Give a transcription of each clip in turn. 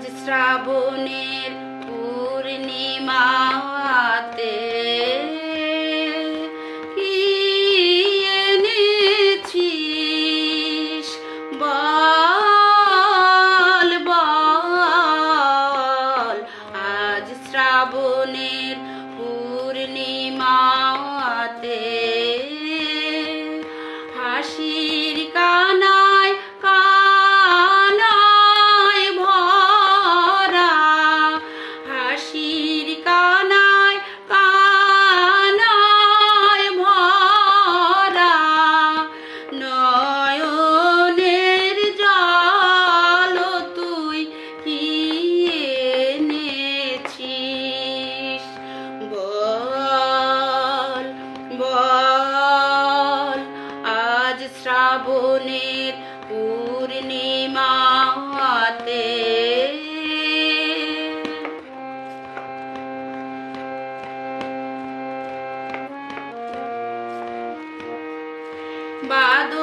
আজ শ্রাবণের পূর্ণিমাতে শ্রাবণের পূর্ণিমাতে। বাদল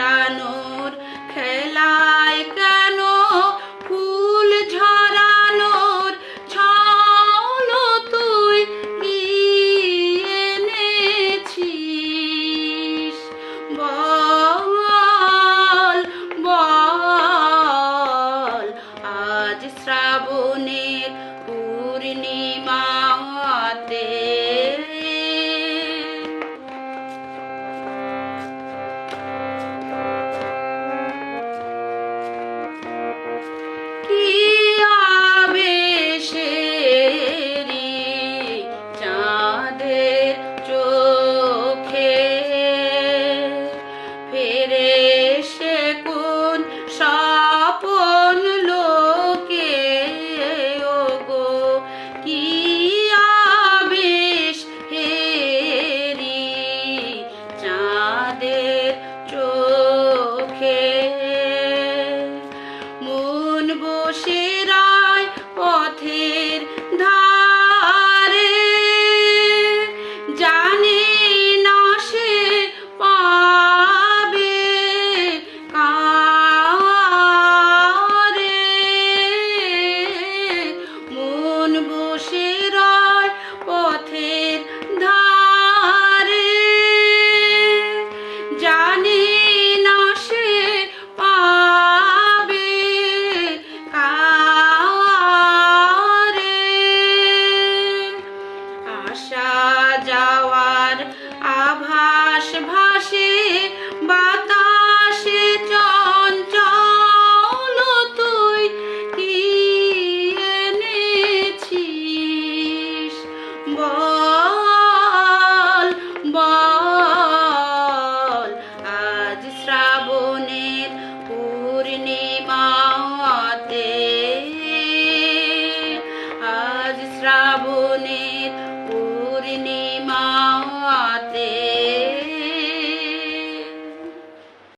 I know. জীবনের পূর্ণে